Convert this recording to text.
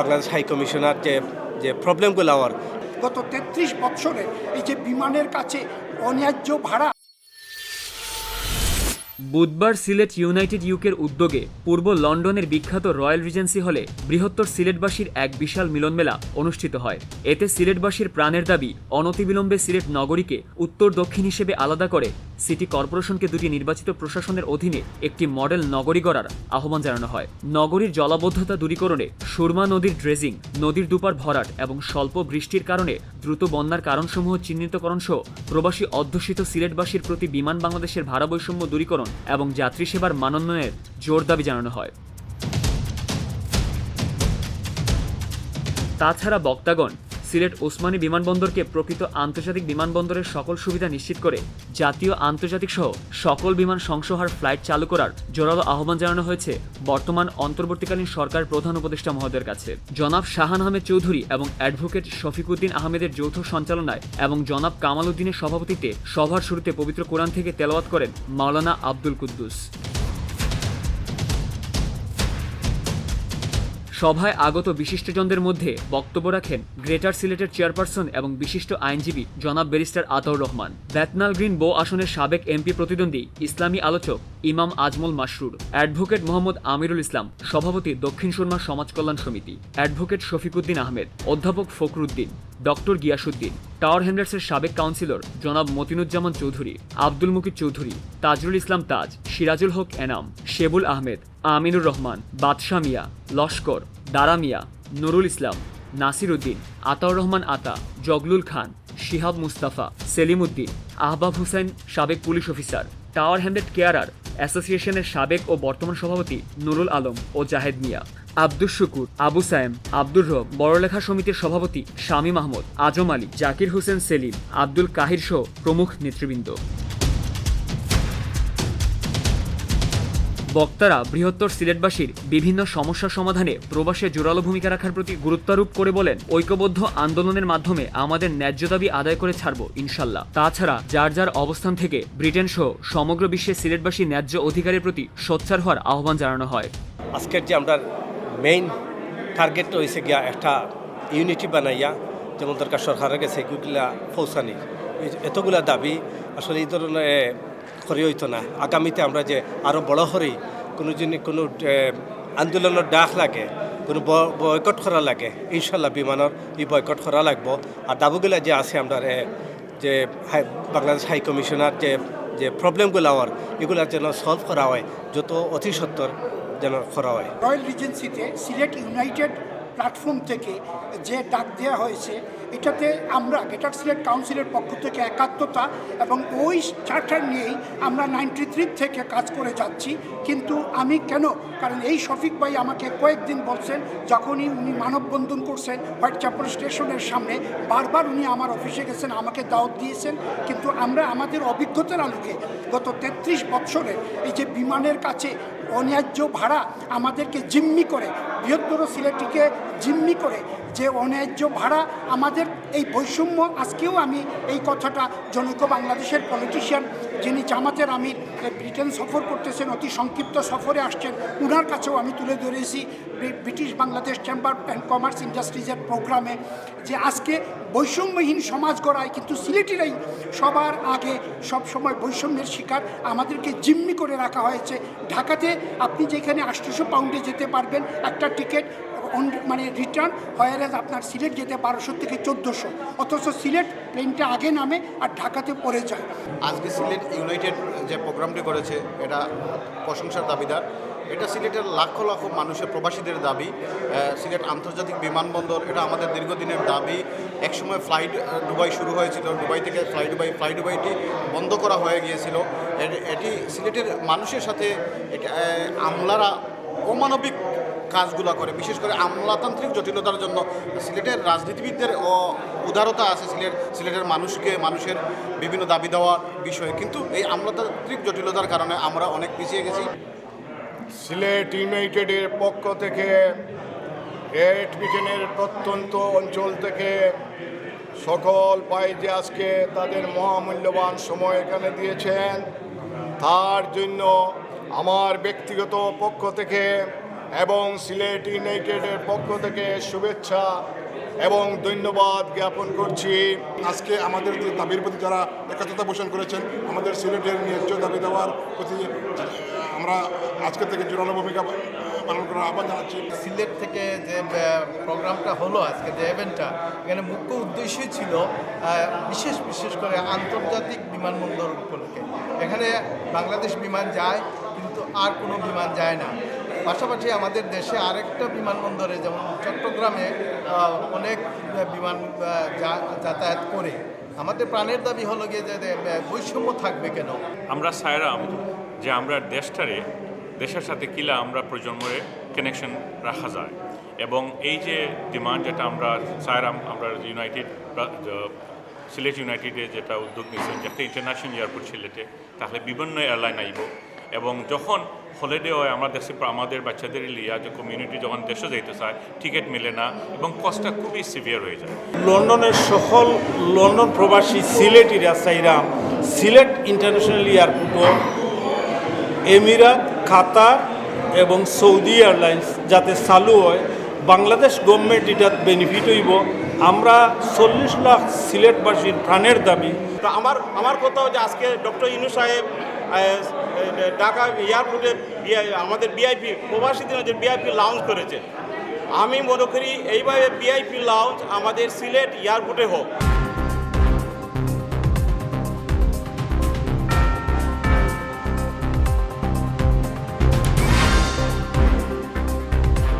Bangladesh high commissioner যে যে প্রবলেমগুলো আমার। গত তেত্রিশ বৎসরে এই যে বিমানের কাছে অন্যায্য ভাড়া বুধবার সিলেট ইউনাইটেড ইউকের উদ্যোগে পূর্ব লন্ডনের বিখ্যাত রয়্যাল রিজেন্সি হলে বৃহত্তর সিলেটবাসীর এক বিশাল মিলনমেলা অনুষ্ঠিত হয়। এতে সিলেটবাসীর প্রাণের দাবি, অনতিবিলম্বে সিলেট নগরীকে উত্তর দক্ষিণ হিসেবে আলাদা করে সিটি কর্পোরেশনকে দুটি নির্বাচিত প্রশাসনের অধীনে একটি মডেল নগরী গড়ার আহ্বান জানানো হয়। নগরীর জলাবদ্ধতা দূরীকরণে সুরমা নদীর ড্রেজিং, নদীর দুপার ভরাট এবং স্বল্প বৃষ্টির কারণে দ্রুত বন্যার কারণসমূহ চিহ্নিতকরণ সহ প্রবাসী অধ্যুষিত সিলেটবাসীর প্রতি বিমান বাংলাদেশের ভাড়া বৈষম্য দূরীকরণ এবং যাত্রী সেবার মানোন্নয়নের জোর দাবি জানানো হয়। তাছাড়া বক্তাগণ সিলেট ওসমানী বিমানবন্দরকে প্রকৃত আন্তর্জাতিক বিমানবন্দরের সকল সুবিধা নিশ্চিত করে জাতীয় আন্তর্জাতিক সহ সকল বিমান সংসহার ফ্লাইট চালু করার জোরালো আহ্বান জানানো হয়েছে বর্তমান অন্তর্বর্তীকালীন সরকার প্রধান উপদেষ্টা মহোদয়ের কাছে। জনাব শাহান আহমেদ চৌধুরী এবং অ্যাডভোকেট শফিকুদ্দিন আহমেদের যৌথ সঞ্চালনায় এবং জনাব কামাল উদ্দিনের সভাপতিত্বে সভার শুরুতে পবিত্র কোরআন থেকে তেলাওয়াত করেন মাওলানা আব্দুল কুদ্দুস। সভায় আগত বিশিষ্টজনদের মধ্যে বক্তব্য রাখেন গ্রেটার সিলেটের চেয়ারপারসন এবং বিশিষ্ট আইনজীবী জনাব barrister Ataur Rahman. Bethnal Green Bow আসনের সাবেক এমপি প্রতিদ্বন্দ্বী, ইসলামী আলোচক ইমাম আজমল মাসরুর অ্যাডভোকেট মোহাম্মদ আমিরুল ইসলাম, সভাপতি দক্ষিণ সুরমা সমাজ কল্যাণ সমিতি, অ্যাডভোকেট শফিকুদ্দিন আহমেদ, অধ্যাপক ফখরুদ্দিন, ডক্টর গিয়াসুদ্দিন টাওয়ার হ্যান্ডার্সের সাবেক কাউন্সিলর জনাব মতিনুজ্জামান চৌধুরী, আব্দুল মুকিদ চৌধুরী, তাজরুল ইসলাম তাজ, সিরাজুল হক এনাম, শেবুল আহমেদ, আমিনুর রহমান, বাদশাহ মিয়া, লস্কর, দারা মিয়া, নুরুল ইসলাম, নাসির উদ্দিন, আতাউর রহমান আতা, জগলুল খান, শিহাব মুস্তাফা, সেলিম উদ্দিন, আহবাব হুসেন, সাবেক পুলিশ অফিসার, টাওয়ার হ্যান্ডেড কেয়ারার অ্যাসোসিয়েশনের সাবেক ও বর্তমান সভাপতি নুরুল আলম ও জাহেদ মিয়া আব্দুল শুকুর, আবু সায়েম, আব্দুর রব, বড়লেখা সমিতির সভাপতি শামীম আহমদ, আজম আলী, জাকির হোসেন সেলিম, আব্দুল কাহির সহ প্রমুখ নেতৃবৃন্দ। বক্তারা বৃহত্তর সিলেটবাসীর বিভিন্ন সমস্যা সমাধানে প্রবাসে জোরালো ভূমিকা রাখার প্রতি গুরুত্বারোপ করে বলেন, ঐক্যবদ্ধ আন্দোলনের মাধ্যমে আমাদের ন্যায্য দাবি আদায় করে ছাড়ব, ইনশাল্লাহ। তাছাড়া যার যার অবস্থান থেকে ব্রিটেন সহ সমগ্র বিশ্বে সিলেটবাসী ন্যায্য অধিকারের প্রতি সোচ্চার হওয়ার আহ্বান জানানো হয়। আজকের যে আমরা মেইন টার্গেটটা হয়েছে গিয়া একটা ইউনিটি বানাইয়া যেমন দরকার সরকারের কাছে এতগুলা দাবি আসলে এই ধরনের করি হইতো না। আগামীতে আমরা যে আরও বড় হরি, কোনো জিনিস কোনো আন্দোলনের ডাক লাগে, কোনো বয়কট করা লাগে, ইনশাল্লাহ বিমানের এই বয়কট করা লাগবো। আর দাবিগুলা যে আছে আমরা যে বাংলাদেশ হাই কমিশনার যে যে প্রবলেমগুলো আমার এগুলা যেন সলভ করা হয়, যত অতি সত্তর যেন করা হয়। রয়্যাল রিজেন্সিতে সিলেট ইউনাইটেড প্ল্যাটফর্ম থেকে যে ডাক দেওয়া হয়েছে এটাতে আমরা গ্রেটার সিলেট কাউন্সিলের পক্ষ থেকে একাত্মতা এবং ওই চার্টার নিয়েই আমরা নাইনটি থ্রি থেকে কাজ করে যাচ্ছি। কিন্তু আমি কেন? কারণ এই শফিক ভাই আমাকে কয়েকদিন বলছেন, যখনই উনি মানববন্ধন করছেন হোয়াইট চ্যাপেল স্টেশনের সামনে, বারবার উনি আমার অফিসে গেছেন, আমাকে দাওয়াত দিয়েছেন। কিন্তু আমরা আমাদের অভিজ্ঞতার আলোকে গত তেত্রিশ বছরে এই যে বিমানের কাছে অন্যায্য ভাড়া আমাদেরকে জিম্মি করে বৃহত্তর সিলেটিকে জিম্মি করে যে অন্যায্য ভাড়া আমাদের এই বৈষম্য আজকেও আমি এই কথাটা জনৈক বাংলাদেশের পলিটিশিয়ান যিনি জামাতের আমির এ, ব্রিটেন সফর করতেছেন অতি সংক্ষিপ্ত সফরে আসছেন উনার কাছেও আমি তুলে ধরেছি British Bangladesh chamber and commerce ইন্ডাস্ট্রিজের প্রোগ্রামে যে আজকে বৈষম্যহীন সমাজ গড়ায় কিন্তু সিলেটিরাই সবার আগে সব সময় বৈষম্যের শিকার আমাদেরকে জিম্মি করে রাখা হয়েছে। ঢাকাতে আপনি যেখানে আটশোশো পাউন্ডে যেতে পারবেন একটা টিকিট অন- মানে রিটার্ন হয়ার আপনার সিলেট যেতে বারোশো থেকে চোদ্দোশো। অথচ সিলেট প্লেনটা আগে নামে আর ঢাকাতে পড়ে যায়। আজকে সিলেট ইউনাইটেড যে প্রোগ্রামটি করেছে, এটা প্রশংসার দাবিদার। এটা সিলেটের লাখ লাখ মানুষের প্রবাসীদের দাবি। সিলেট আন্তর্জাতিক বিমানবন্দর, এটা আমাদের দীর্ঘদিনের দাবি। একসময় ফ্লাইট দুবাই শুরু হয়েছিল। দুবাই থেকে ফ্লাই দুবাই ফ্লাই দুবাইটি বন্ধ করা হয়ে গিয়েছিল। এটি সিলেটের মানুষের সাথে আমলারা অমানবিক কাজগুলো করে, বিশেষ করে আমলাতান্ত্রিক জটিলতার জন্য সিলেটের রাজনীতিবিদদের উদারতা আছে সিলেট, সিলেটের মানুষকে, মানুষের বিভিন্ন দাবি দেওয়ার বিষয়ে। কিন্তু এই আমলাতান্ত্রিক জটিলতার কারণে আমরা অনেক পিছিয়ে গেছি। সিলেট ইউনাইটেডের পক্ষ থেকে এট ব্রিটেনের প্রত্যন্ত অঞ্চল থেকে সকল পাই যে আজকে তাদের মহামূল্যবান সময় এখানে দিয়েছেন, তার জন্য আমার ব্যক্তিগত পক্ষ থেকে এবং সিলেট ইউনাইটেডের পক্ষ থেকে শুভেচ্ছা এবং ধন্যবাদ জ্ঞাপন করছি। আজকে আমাদের যে দাবির প্রতি যারা একাত্মতা পোষণ করেছেন, আমাদের সিলেটের ন্যায্য দাবি দেওয়ার প্রতি আমরা আজকে থেকে জোরালো ভূমিকা পালন করার আহ্বান জানাচ্ছি। সিলেট থেকে যে প্রোগ্রামটা হলো আজকে, যে ইভেন্টটা এখানে মুখ্য উদ্দেশ্যই ছিল বিশেষ বিশেষ করে আন্তর্জাতিক বিমানবন্দর উপলক্ষে। এখানে বাংলাদেশ বিমান যায় কিন্তু আর কোনো বিমান যায় না। পাশাপাশি আমাদের দেশে আরেকটা বিমানবন্দরে যেমন চট্টগ্রামে অনেক বিমান যাতায়াত করে। আমাদের প্রাণের দাবি হলো গিয়ে যে বৈষম্য থাকবে কেন? আমরা সায়রাম যে আমরা দেশটারে, দেশের সাথে কিলা আমরা প্রজন্মের কানেকশন রাখা যায়। এবং এই যে ডিমান্ড যেটা আমরা, সায়রাম আমরা ইউনাইটেড সিলেট ইউনাইটেডে যেটা উদ্যোগ নিয়েছেন যে একটা ইন্টারন্যাশনাল এয়ারপোর্ট সিলেটে তাহলে বিভিন্ন এয়ারলাইন আইব। এবং যখন হলিডে হয় আমরা দেশে আমাদের বাচ্চাদের লিয়া যে কমিউনিটি যখন দেশে যাইতে চায় টিকিট মেলে না এবং কস্টটা খুবই সিভিয়ার হয়ে যায়। লন্ডনের সকল লন্ডন প্রবাসী সিলেটিরা সাইরাম সিলেট ইন্টারন্যাশনাল এয়ারপোর্টও এমিরাত কাতার এবং সৌদি এয়ারলাইন্স যাতে চালু হয় বাংলাদেশ গভর্নমেন্ট এটাত বেনিফিট হইব। আমরা চল্লিশ লাখ সিলেটবাসীর প্রাণের দাবি। তো আমার আমার কথা যে আজকে ডক্টর ইনু সাহেব ঢাকা এয়ারপোর্টে আমাদের বিআইপি প্রবাসীদের যে বিআইপি লাউঞ্জ করেছে। আমি মনে করি এইভাবে বিআইপি লাউঞ্জ আমাদের সিলেট এয়ারপোর্টে হোক।